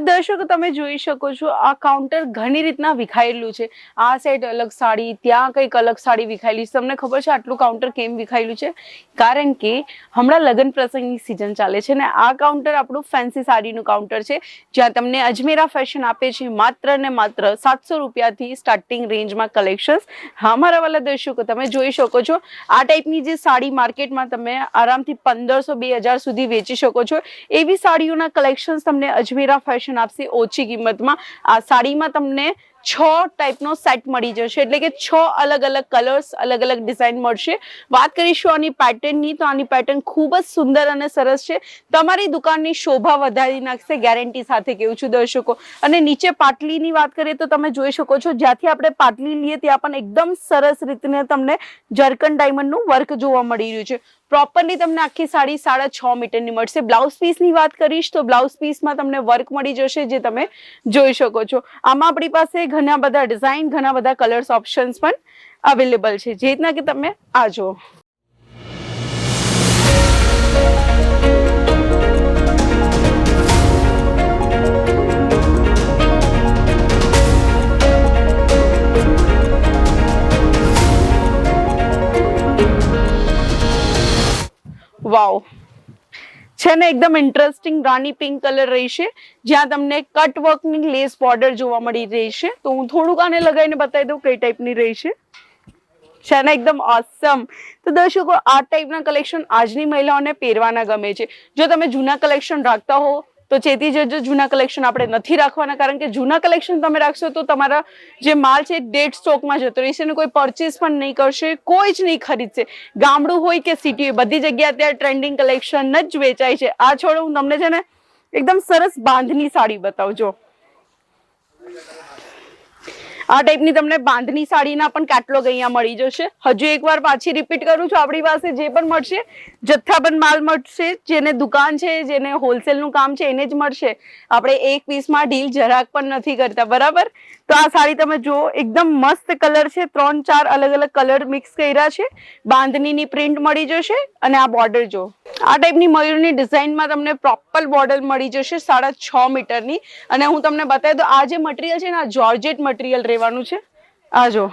દર્શકો, તમે જોઈ શકો છો, આ કાઉન્ટર ઘણી રીતના વિખાયેલું છે. આ સાઈડ અલગ સાડી, ત્યાં કંઈક અલગ સાડી વિખાયેલી છે. તમને ખબર છે આટલું કાઉન્ટર કેમ વિખાયેલું છે? કારણ કે હમણાં લગ્ન પ્રસંગની સિઝન ચાલે છે ને આ કાઉન્ટર આપણું ફેન્સી સાડીનું કાઉન્ટર છે. જ્યાં તમને અજમેરા ફેશન આપે છે, માત્ર ને માત્ર સાતસો રૂપિયાથી સ્ટાર્ટિંગ રેન્જમાં કલેક્શન્સ હા, મારા વાલા દર્શકો, તમે જોઈ શકો છો. આ ટાઈપની જે સાડી માર્કેટમાં તમે આરામથી પંદરસો, બે હજાર સુધી વેચી શકો છો. એવી સાડીઓના કલેક્શન્સ તમને અજમેરા ફેશન આપશે ઓછી કિંમતમાં. આ સાડીમાં તમને છ ટાઈપનો સેટ મળી જશે. એટલે કે છ અલગ અલગ કલર્સ અલગ અલગ ડિઝાઇન મળશે. વાત કરીશું આની પેટર્નની તો આની પેટર્ન ખૂબ જ સુંદર અને સરસ છે. તમારી દુકાનની શોભા વધારી નાખશે ગેરંટી સાથે કેવું છું દર્શકો. અને નીચે પાટલીની વાત કરીએ તો તમે જોઈ શકો છો, જ્યાંથી આપણે પાટલી લઈએ ત્યાં પણ એકદમ સરસ રીતને તમને જર્કન ડાયમંડનું વર્ક જોવા મળી રહ્યું છે. પ્રોપરલી તમને આખી સાડી સાડા છ મીટરની મળશે. બ્લાઉઝ પીસની વાત કરીશ તો બ્લાઉઝ પીસમાં તમને વર્ક મળી જશે જે તમે જોઈ શકો છો. આમાં આપણી પાસે ઘણા બધા ડિઝાઇન ઘણા બધા કલર્સ ઓપ્શન્સ પણ અવેલેબલ છે. જે રીતના કે તમે આ જુઓ. વાવ. છે ને, એકદમ ઇન્ટરેસ્ટિંગ રાની પિંક કલર રહેશે જ્યાં તમને કટ વર્કની લેસ બોર્ડર જોવા મળી રહેશે તો હું થોડુંક આને લગાવીને બતાવી દઉં કઈ ટાઈપની રહેશે છે. ને, એકદમ ઓસમ તો દર્શકો, આ ટાઈપના કલેક્શન આજની મહિલાઓને પહેરવાના ગમે છે. જો તમે જૂના કલેક્શન રાખતા હો તો ચેતી જજો, જૂના કલેક્શન આપણે નથી રાખવાના, કારણ કે જૂના કલેક્શન તમે રાખશો તો તમારા જે માલ છે ડેટ સ્ટોકમાં જતો રહેશે અને કોઈ પરચેસ પણ નહીં કરશે, કોઈ જ નહીં ખરીદશે. ગામડું હોય કે સિટી બધી જગ્યાએ અત્યારે ટ્રેન્ડિંગ કલેક્શન જ વેચાય છે. આ છોડો હું તમને છે ને, એકદમ સરસ બાંધની સાડી બતાવજો આ ટાઈપની તમને બાંધની સાડીના પણ કેટલોગ અહીંયા મળી જશે. હજુ એકવાર પાછી રિપીટ કરું છું, આપણી પાસે જે પણ મળશે, જથ્થાબંધ માલ મળશે, જેને દુકાન છે, જેને હોલસેલનું કામ છે, એને જ મળશે. આપણે એક પીસમાં ડીલ જરાક પણ નથી કરતા, બરાબર? તો આ સાડી તમે જુઓ, એકદમ મસ્ત કલર છે, ત્રણ ચાર અલગ અલગ કલર મિક્સ કર્યા છે. બાંધણીની પ્રિન્ટ મળી જશે અને આ બોર્ડર જો આ ટાઈપની મયુરની ડિઝાઇનમાં તમને પ્રોપર બોર્ડર મળી જશે, સાડા છ મીટરની. અને હું તમને બતાવી દઉં, આ જે મટીરિયલ છે ને, આ જોર્જેટ મટીરિયલ રહેવાનું છે? આ જો.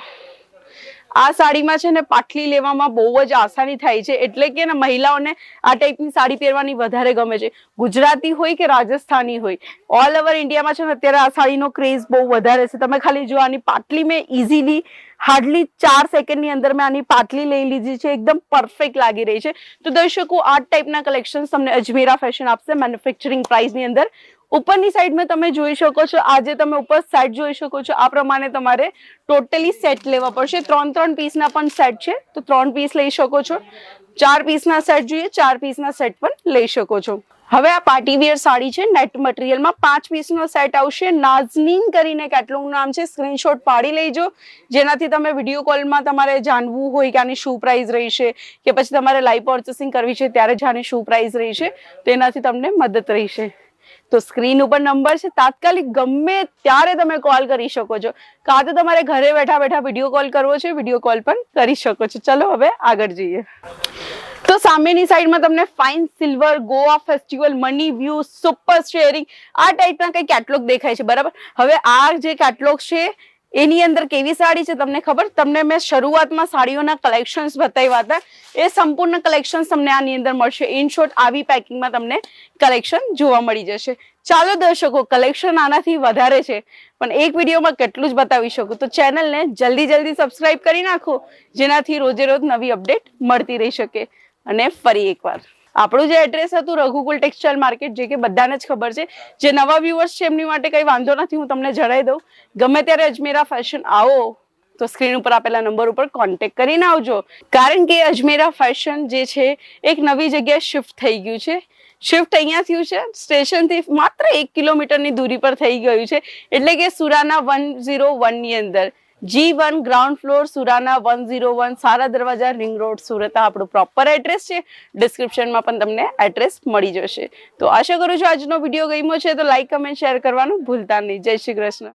આ સાડીમાં છે ને પાટલી લેવામાં બહુ જ આસાની થાય છે. એટલે કે મહિલાઓને આ ટાઈપની સાડી પહેરવાની વધારે ગમે છે. ગુજરાતી હોય કે રાજસ્થાની હોય? ઓલ ઓવર ઇન્ડિયામાં છે ને અત્યારે આ સાડીનો ક્રેઝ બહુ વધારે છે. તમે ખાલી જો આની પાટલી મેં ઇઝીલી હાર્ડલી ચાર સેકન્ડની અંદર મેં આની પાટલી લઈ લીધી છે. એકદમ પરફેક્ટ લાગી રહી છે. તો દર્શકો, આ ટાઈપના કલેક્શન તમને અજમેરા ફેશન આપશે મેન્યુફેક્ચરિંગ પ્રાઇસની અંદર. ઉપરની સાઈડમાં તમે જોઈ શકો છો. આજે તમે ઉપર સેટ જોઈ શકો છો. આ પ્રમાણે તમારે ટોટલી સેટ લેવા પડશે. ત્રણ ત્રણ પીસના પણ સેટ છે. તો ત્રણ પીસ લઈ શકો છો. ચાર પીસના સેટ જોઈએ. ચાર પીસના સેટ પણ લઈ શકો છો. હવે આ પાર્ટી વેર સાડી છે. નેટ મટીરિયલમાં પાંચ પીસનો સેટ આવશે. નાઝનીન કરીને કેટલું નામ છે. સ્ક્રીનશોટ પાડી લેજો. જેનાથી તમે વીડિયો કોલમાં તમારે જાણવું હોય કે આની શું પ્રાઇસ રહેશે કે પછી તમારે લાઈવ પર્ચેસિંગ કરવી છે ત્યારે જ આની શું પ્રાઇસ રહેશે. તો એનાથી તમને મદદ રહેશે. તો સ્ક્રીન ઉપર નંબર છે, તાત્કાલિક ગમે ત્યારે તમે કોલ કરી શકો છો. કાં તો તમારે ઘરે બેઠા બેઠા વીડિયો કોલ કરવો છે વીડિયો કોલ પણ કરી શકો છો. ચલો હવે આગળ જઈએ. તો સામેની સાઈડમાં તમને fine silver Goa festival money view super sharing આ ટાઈપના કંઈ કેટલોગ દેખાય છે, બરાબર? હવે આ જે કેટલોગ છે એની અંદર કેવી સાડી છે તમને ખબર? તમને મેં શરૂઆતમાં સાડીઓના કલેક્શન્સ બતાવ્યા હતા. એ સંપૂર્ણ કલેક્શન્સ તમને આની અંદર મળશે. ઇન શોર્ટ આવી પેકિંગમાં તમને કલેક્શન જોવા મળી જશે. ચાલો દર્શકો કલેક્શન આનાથી વધારે છે. પણ એક વિડીયોમાં કેટલું જ બતાવી શકું. તો ચેનલને જલ્દી જલ્દી સબસ્ક્રાઈબ કરી નાખો, જેનાથી રોજે રોજ નવી અપડેટ મળતી રહી શકે. અને ફરી એકવાર. આપણું જે એડ્રેસ હતું રઘુકુલ ટેક્સટાઇલ માર્કેટ જે કે બધાને જ ખબર છે. જે નવા વ્યુઅર્સ છે, એમની માટે કંઈ વાંધો નથી, હું તમને જણાવી દઉં. ગમે ત્યારે અજમેરા ફેશન આવો, તો સ્ક્રીન ઉપર આપેલા નંબર ઉપર કોન્ટેક કરીને આવજો. કારણ કે અજમેરા ફેશન જે છે, એક નવી જગ્યાએ શિફ્ટ થઈ ગયું છે. શિફ્ટ અહીંયા થયું છે સ્ટેશનથી માત્ર એક કિલોમીટરની દૂરી પર થઈ ગયું છે. એટલે કે સુરાના વન ઝીરો વનની અંદર. G one ground floor Surana one zero one સારા દરવાજા રિંગ રોડ સુરત આપણું પ્રોપર એડ્રેસ છે. ડિસ્ક્રિપ્શનમાં પણ તમને એડ્રેસ મળી જશે. તો આશા કરું છું આજનો વીડિયો ગમ્યો છે, તો લાઇક કમેન્ટ શેર કરવાનું ભૂલતા નહીં. જય શ્રી કૃષ્ણ.